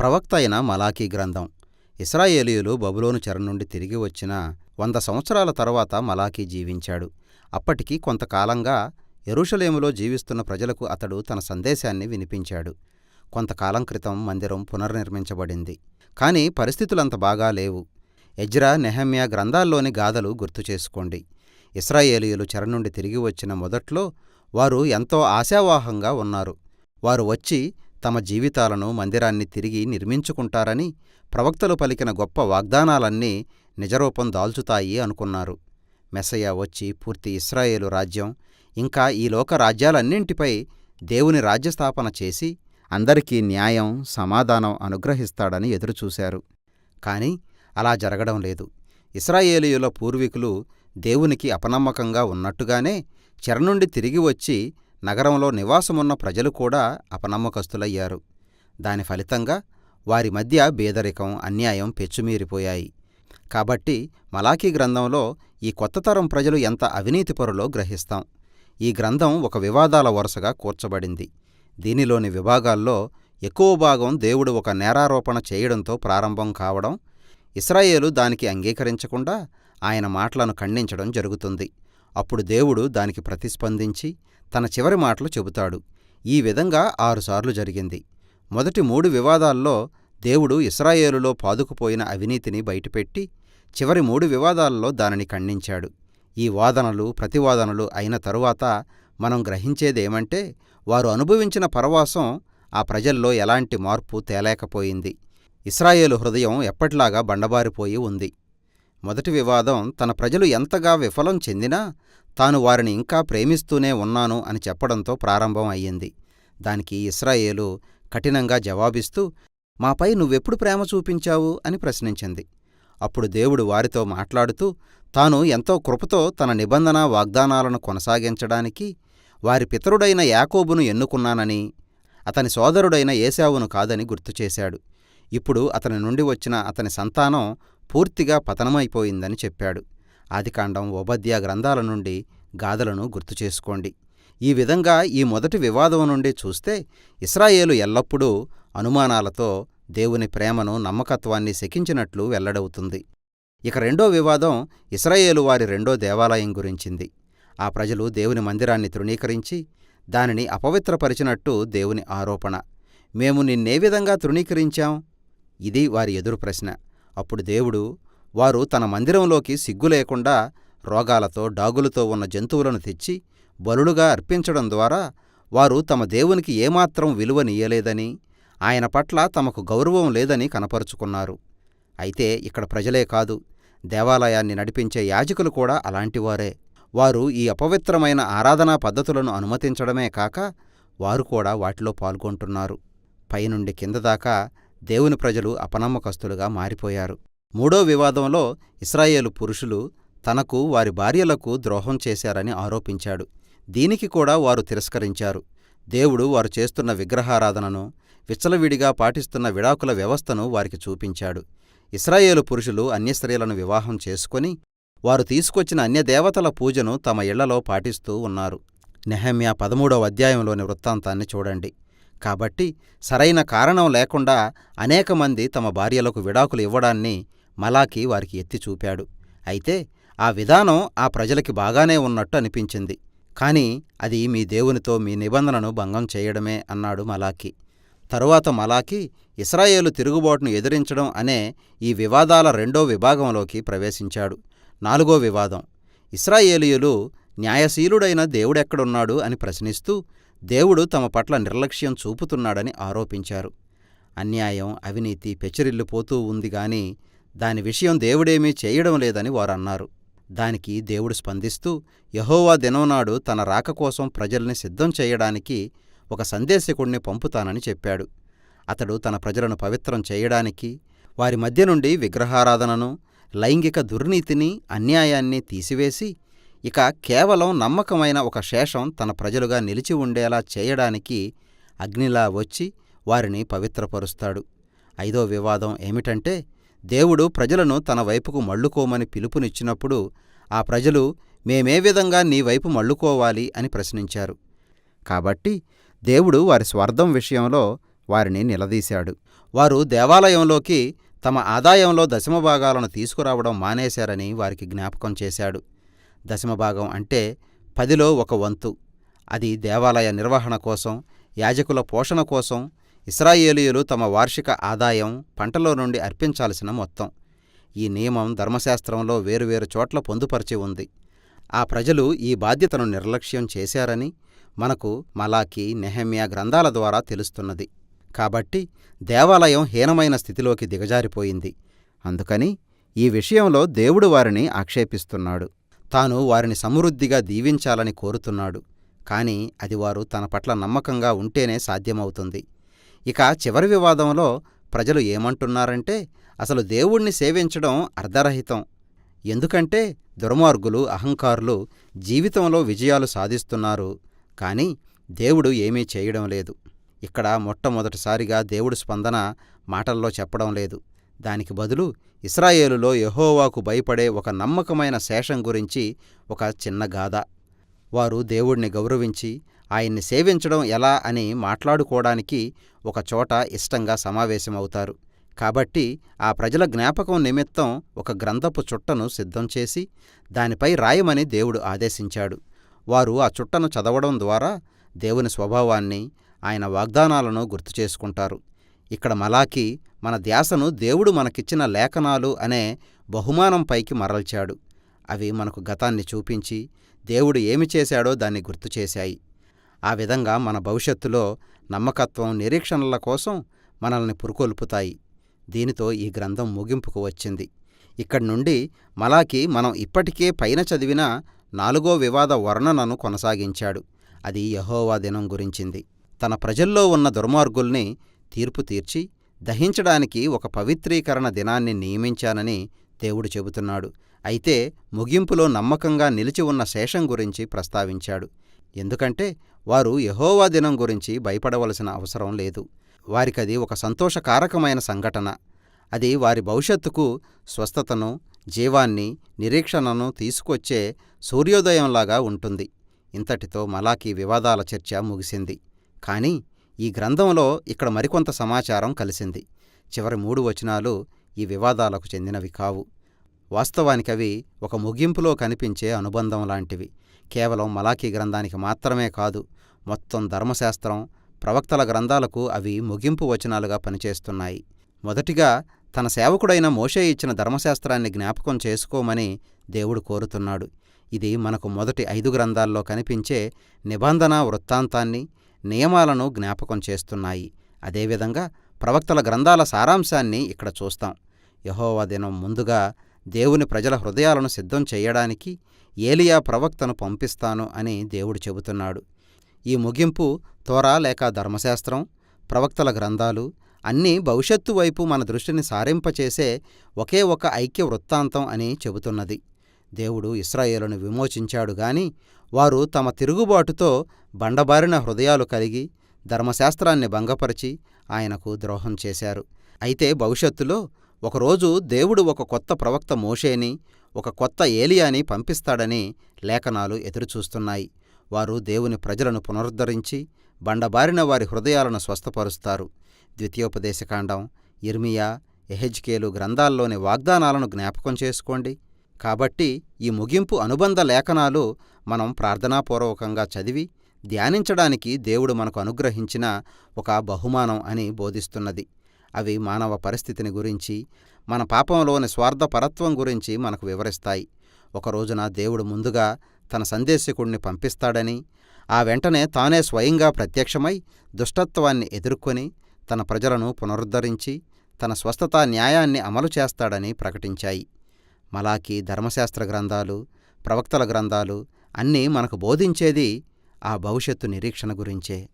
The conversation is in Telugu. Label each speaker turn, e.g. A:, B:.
A: ప్రవక్త అయిన మలాకీ గ్రంథం. ఇస్రాయేలీయులు బబులోను చెర నుండి తిరిగి వచ్చిన వంద సంవత్సరాల తరువాత మలాకీ జీవించాడు. అప్పటికి కొంతకాలంగా ఎరుషలేములో జీవిస్తున్న ప్రజలకు అతడు తన సందేశాన్ని వినిపించాడు. కొంతకాలం క్రితం మందిరం పునర్నిర్మించబడింది. కాని పరిస్థితులంత బాగా లేవు. ఎజ్రా నెహమ్యా గ్రంథాల్లోని గాథలు గుర్తు చేసుకోండి. ఇస్రాయేలీయులు చెర నుండి తిరిగి వచ్చిన మొదట్లో వారు ఎంతో ఆశావాహంగా ఉన్నారు. వారు వచ్చి తమ జీవితాలను మందిరాన్ని తిరిగి నిర్మించుకుంటారని ప్రవక్తలు పలికిన గొప్ప వాగ్దానాలన్నీ నిజరూపం దాల్చుతాయి అనుకున్నారు. మెస్సయ్య వచ్చి పూర్తి ఇస్రాయేలు రాజ్యం. ఇంకా ఈ లోక రాజ్యాలన్నింటిపై దేవుని రాజ్యస్థాపన చేసి అందరికీ న్యాయం సమాధానం అనుగ్రహిస్తాడని ఎదురుచూశారు. కాని అలా జరగడం లేదు. ఇస్రాయేలీయుల పూర్వీకులు దేవునికి అపనమ్మకంగా ఉన్నట్టుగానే చెర నుండి తిరిగి వచ్చి నగరంలో నివాసమున్న ప్రజలు కూడా అపనమ్మకస్తులయ్యారు. దాని ఫలితంగా వారి మధ్య బేదరికం అన్యాయం పెచ్చుమీరిపోయాయి. కాబట్టి మలాకీ గ్రంథంలో ఈ కొత్త తరం ప్రజలు ఎంత అవినీతిపరులో గ్రహిస్తాం. ఈ గ్రంథం ఒక వివాదాల వరుసగా కూర్చబడింది. దీనిలోని విభాగాల్లో ఎక్కువ భాగం దేవుడు ఒక నేరారోపణ చేయడంతో ప్రారంభం కావడం ఇస్రాయేలు దానికి అంగీకరించకుండా ఆయన మాటలను ఖండించడం జరుగుతుంది. అప్పుడు దేవుడు దానికి ప్రతిస్పందించి తన చివరి మాటలు చెబుతాడు. ఈ విధంగా ఆరుసార్లు జరిగింది. మొదటి మూడు వివాదాల్లో దేవుడు ఇస్రాయేలులో పాదుకుపోయిన అవినీతిని బయటపెట్టి చివరి మూడు వివాదాలలో దానిని ఖండించాడు. ఈ వాదనలు ప్రతివాదనలు అయిన తరువాత మనం గ్రహించేదేమంటే వారు అనుభవించిన పరవాసం ఆ ప్రజల్లో ఎలాంటి మార్పు తేలేకపోయింది. ఇస్రాయేలు హృదయం ఎప్పట్లాగా బండబారిపోయి ఉంది. మొదటి వివాదం తన ప్రజలు ఎంతగా విఫలం చెందినా తాను వారిని ఇంకా ప్రేమిస్తూనే ఉన్నాను అని చెప్పడంతో ప్రారంభం అయ్యింది. దానికి ఇస్రాయేలు కఠినంగా జవాబిస్తూ మాపై నువ్వెప్పుడు ప్రేమ చూపించావు? అని ప్రశ్నించింది. అప్పుడు దేవుడు వారితో మాట్లాడుతూ తాను ఎంతో కృపతో తన నిబంధన వాగ్దానాలను కొనసాగించడానికి వారి పితరుడైన యాకోబును ఎన్నుకున్నానని అతని సోదరుడైన ఏశావును కాదని గుర్తుచేశాడు ఇప్పుడు అతని నుండి వచ్చిన అతని సంతానం పూర్తిగా పతనమైపోయిందని చెప్పాడు. ఆదికాండం ఓబద్యా గ్రంథాల నుండి గాథలను గుర్తుచేసుకోండి ఈ విధంగా ఈ మొదటి వివాదం నుండి చూస్తే ఇస్రాయేలు ఎల్లప్పుడూ అనుమానాలతో దేవుని ప్రేమను నమ్మకత్వాన్ని శకించినట్లు వెల్లడవుతుంది. ఇక రెండో వివాదం ఇస్రాయేలు వారి రెండో దేవాలయం గురించింది. ఆ ప్రజలు దేవుని మందిరాన్ని తృణీకరించి దానిని అపవిత్రపరిచినట్టు దేవుని ఆరోపణ. మేము నిన్నే విధంగా తృణీకరించాం? ఇది వారి ఎదురు ప్రశ్న. అప్పుడు దేవుడు వారు తన మందిరంలోకి సిగ్గు లేకుండా రోగాలతో డాగులతో ఉన్న జంతువులను తెచ్చి బలులుగా అర్పించడం ద్వారా వారు తమ దేవునికి ఏమాత్రం విలువనీయలేదని ఆయన పట్ల తమకు గౌరవం లేదని కనపరుచుకున్నారు. అయితే ఇక్కడ ప్రజలే కాదు దేవాలయాన్ని నడిపించే యాజకులు కూడా అలాంటివారే వారు ఈ అపవిత్రమైన ఆరాధనా పద్ధతులను అనుమతించడమే కాక వారు కూడా వాటిలో పాల్గొంటున్నారు. పైనుండి కింద దాకా దేవుని ప్రజలు అపనమ్మకస్తులుగా మారిపోయారు. మూడో వివాదంలో ఇస్రాయేలు పురుషులు తనకు వారి భార్యలకు ద్రోహం చేశారని ఆరోపించాడు. దీనికి కూడా వారు తిరస్కరించారు. దేవుడు వారు చేస్తున్న విగ్రహారాధనను విచ్చలవిడిగా పాటిస్తున్న విడాకుల వ్యవస్థను వారికి చూపించాడు. ఇస్రాయేలు పురుషులు అన్యస్త్రీలను వివాహం చేసుకుని వారు తీసుకొచ్చిన అన్యదేవతల పూజను తమ ఇళ్ళలో పాటిస్తూ ఉన్నారు. నెహమ్యా పదమూడవ అధ్యాయంలోని వృత్తాంతాన్ని చూడండి. కాబట్టి సరైన కారణం లేకుండా అనేకమంది తమ భార్యలకు విడాకులు ఇవ్వడాన్ని మలాకి వారికి ఎత్తి చూపాడు. అయితే ఆ విధానం ఆ ప్రజలకి బాగానే ఉన్నట్టు అనిపించింది. కాని అది మీ దేవునితో మీ నిబంధనను భంగం చేయడమే అన్నాడు మలాకి తరువాత మలాకి ఇస్రాయేలు తిరుగుబాటును ఎదిరించడం అనే ఈ వివాదాల రెండో విభాగంలోకి ప్రవేశించాడు. నాలుగో వివాదం. ఇస్రాయేలీయులు న్యాయశీలుడైన దేవుడెక్కడున్నాడు అని ప్రశ్నిస్తూ దేవుడు తమ పట్ల నిర్లక్ష్యం చూపుతున్నాడని ఆరోపించారు. అన్యాయం అవినీతి పెచ్చరిల్లిపోతూ ఉంది గాని దాని విషయం దేవుడేమీ చేయడం లేదని వారన్నారు. దానికి దేవుడు స్పందిస్తూ యహోవా దినంనాడు తన రాక కోసం ప్రజల్ని సిద్ధం చేయడానికి ఒక సందేశకుణ్ణి పంపుతానని చెప్పాడు. అతడు తన ప్రజలను పవిత్రం చేయడానికి వారి మధ్య నుండి విగ్రహారాధనను లైంగిక దుర్నీతిని అన్యాయాన్ని తీసివేసి ఇక కేవలం నమ్మకమైన ఒక శేషం తన ప్రజలుగా నిలిచి ఉండేలా చేయడానికి అగ్నిలా వచ్చి వారిని పవిత్రపరుస్తాడు. ఐదో వివాదం ఏమిటంటే దేవుడు ప్రజలను తన వైపుకు మళ్ళుకోమని పిలుపునిచ్చినప్పుడు ఆ ప్రజలు మేమే విధంగా నీ వైపు మళ్ళుకోవాలి అని ప్రశ్నించారు. కాబట్టి దేవుడు వారి స్వార్థం విషయంలో వారిని నిలదీశాడు. వారు దేవాలయంలోకి తమ ఆదాయంలో దశమభాగాలను తీసుకురావడం మానేశారని వారికి జ్ఞాపకం చేశాడు. దశమభాగం అంటే పదిలో ఒక వంతు. అది దేవాలయ నిర్వహణ కోసం యాజకుల పోషణ కోసం ఇస్రాయేలీయులు తమ వార్షిక ఆదాయం పంటలో నుండి అర్పించాల్సిన మొత్తం. ఈ నియమం ధర్మశాస్త్రంలో వేరువేరు చోట్ల పొందుపరిచి ఉంది. ఆ ప్రజలు ఈ బాధ్యతను నిర్లక్ష్యం చేశారని మనకు మలాకి నెహమ్యా గ్రంథాల ద్వారా తెలుస్తున్నది. కాబట్టి దేవాలయం హీనమైన స్థితిలోకి దిగజారిపోయింది. అందుకని ఈ విషయంలో దేవుడు వారిని ఆక్షేపిస్తున్నాడు. తాను వారిని సమృద్ధిగా దీవించాలని కోరుతున్నాడు. కాని అది వారు తన పట్ల నమ్మకంగా ఉంటేనే సాధ్యమవుతుంది. ఇక చివరి వివాదంలో ప్రజలు ఏమంటున్నారంటే అసలు దేవుణ్ణి సేవించడం అర్ధరహితం. ఎందుకంటే దుర్మార్గులు అహంకారులు జీవితంలో విజయాలు సాధిస్తున్నారు. కాని దేవుడు ఏమీ చేయడం లేదు. ఇక్కడ మొట్టమొదటిసారిగా దేవుడు స్పందన మాటల్లో చెప్పడం లేదు. దానికి బదులు ఇస్రాయేలులో యహోవాకు భయపడే ఒక నమ్మకమైన శేషం గురించి ఒక చిన్న గాథ. వారు దేవుణ్ణి గౌరవించి ఆయన్ని సేవించడం ఎలా అని మాట్లాడుకోవడానికి ఒకచోట ఇష్టంగా సమావేశమవుతారు. కాబట్టి ఆ ప్రజల జ్ఞాపకం నిమిత్తం ఒక గ్రంథపు చుట్టను సిద్ధం చేసి దానిపై రాయమని దేవుడు ఆదేశించాడు. వారు ఆ చుట్టను చదవడం ద్వారా దేవుని స్వభావాన్ని ఆయన వాగ్దానాలను గుర్తు చేసుకుంటారు. ఇక్కడ మలాకి మన ధ్యాసను దేవుడు మనకిచ్చిన లేఖనాలు అనే బహుమానంపైకి మరల్చాడు. అవి మనకు గతాన్ని చూపించి దేవుడు ఏమి చేశాడో దాన్ని గుర్తు చేశాయి. ఆ విధంగా మన భవిష్యత్తులో నమ్మకత్వం నిరీక్షణల కోసం మనల్ని పురుకొల్పుతాయి. దీనితో ఈ గ్రంథం ముగింపుకు వచ్చింది. ఇక్కడి నుండి మలాకి మనం ఇప్పటికే పైన చదివిన నాలుగో వివాద వర్ణనను కొనసాగించాడు. అది యహోవా దినం గురించింది. తన ప్రజల్లో ఉన్న దుర్మార్గుల్ని తీర్పు తీర్చి దహించడానికి ఒక పవిత్రీకరణ దినాన్ని నియమించానని దేవుడు చెబుతున్నాడు. అయితే ముగింపులో నమ్మకంగా నిలిచి ఉన్న శేషం గురించి ప్రస్తావించాడు. ఎందుకంటే వారు యహోవా దినం గురించి భయపడవలసిన అవసరం లేదు. వారికది ఒక సంతోషకారకమైన సంఘటన. అది వారి భవిష్యత్తుకు స్వస్థతను జీవాన్ని నిరీక్షణను తీసుకొచ్చే సూర్యోదయంలాగా ఉంటుంది. ఇంతటితో మలాకి వివాదాల చర్చ ముగిసింది. కానీ ఈ గ్రంథంలో ఇక్కడ మరికొంత సమాచారం కలిసింది. చివరి మూడు వచనాలు ఈ వివాదాలకు చెందినవి కావు. వాస్తవానికవి ఒక ముగింపులో కనిపించే అనుబంధం లాంటివి. కేవలం మలాకీ గ్రంథానికి మాత్రమే కాదు మొత్తం ధర్మశాస్త్రం ప్రవక్తల గ్రంథాలకు అవి ముగింపు వచనాలుగా పనిచేస్తున్నాయి. మొదటిగా తన సేవకుడైన మోషే ఇచ్చిన ధర్మశాస్త్రాన్ని జ్ఞాపకం చేసుకోమని దేవుడు కోరుతున్నాడు. ఇది మనకు మొదటి ఐదు గ్రంథాల్లో కనిపించే నిబంధన వృత్తాంతాన్ని నియమాలను జ్ఞాపకం చేస్తున్నాయి. అదేవిధంగా ప్రవక్తల గ్రంథాల సారాంశాన్ని ఇక్కడ చూస్తాం. యహోవా దినం ముందుగా దేవుని ప్రజల హృదయాలను సిద్ధం చెయ్యడానికి ఏలియా ప్రవక్తను పంపిస్తాను అని దేవుడు చెబుతున్నాడు. ఈ ముగింపు తోరా లేక ధర్మశాస్త్రం ప్రవక్తల గ్రంథాలు అన్నీ భవిష్యత్తు వైపు మన దృష్టిని సారింపచేసే ఒకే ఒక ఐక్య వృత్తాంతం అని చెబుతున్నది. దేవుడు ఇస్రాయేలును విమోచించాడు గాని వారు తమ తిరుగుబాటుతో బండబారిన హృదయాలు కలిగి ధర్మశాస్త్రాన్ని భంగపరిచి ఆయనకు ద్రోహం చేశారు. అయితే భవిష్యత్తులో ఒకరోజు దేవుడు ఒక కొత్త ప్రవక్త మోషేని ఒక కొత్త ఏలియాని పంపిస్తాడని లేఖనాలు ఎదురుచూస్తున్నాయి. వారు దేవుని ప్రజలను పునరుద్ధరించి బండబారిన వారి హృదయాలను స్వస్థపరుస్తారు. ద్వితీయోపదేశకాండం ఇర్మియా ఎహెజ్కేలు గ్రంథాల్లోని వాగ్దానాలను జ్ఞాపకం చేసుకోండి. కాబట్టి ఈ ముగింపు అనుబంధ లేఖనాలు మనం ప్రార్థనాపూర్వకంగా చదివి ధ్యానించడానికి దేవుడు మనకు అనుగ్రహించిన ఒక బహుమానం అని బోధిస్తున్నది. అవి మానవ పరిస్థితిని గురించి మన పాపంలోని స్వార్థపరత్వం గురించి మనకు వివరిస్తాయి. ఒక రోజున దేవుడు ముందుగా తన సందేశకుణ్ణి పంపిస్తాడని ఆ వెంటనే తానే స్వయంగా ప్రత్యక్షమై దుష్టత్వాన్ని ఎదుర్కొని తన ప్రజలను పునరుద్ధరించి తన స్వస్థతా న్యాయాన్ని అమలు చేస్తాడని ప్రకటించాయి. మలాకి ధర్మశాస్త్ర గ్రంథాలు ప్రవక్తల గ్రంథాలు అన్నీ మనకు బోధించేది ఆ భవిష్యత్తు నిరీక్షణ గురించే.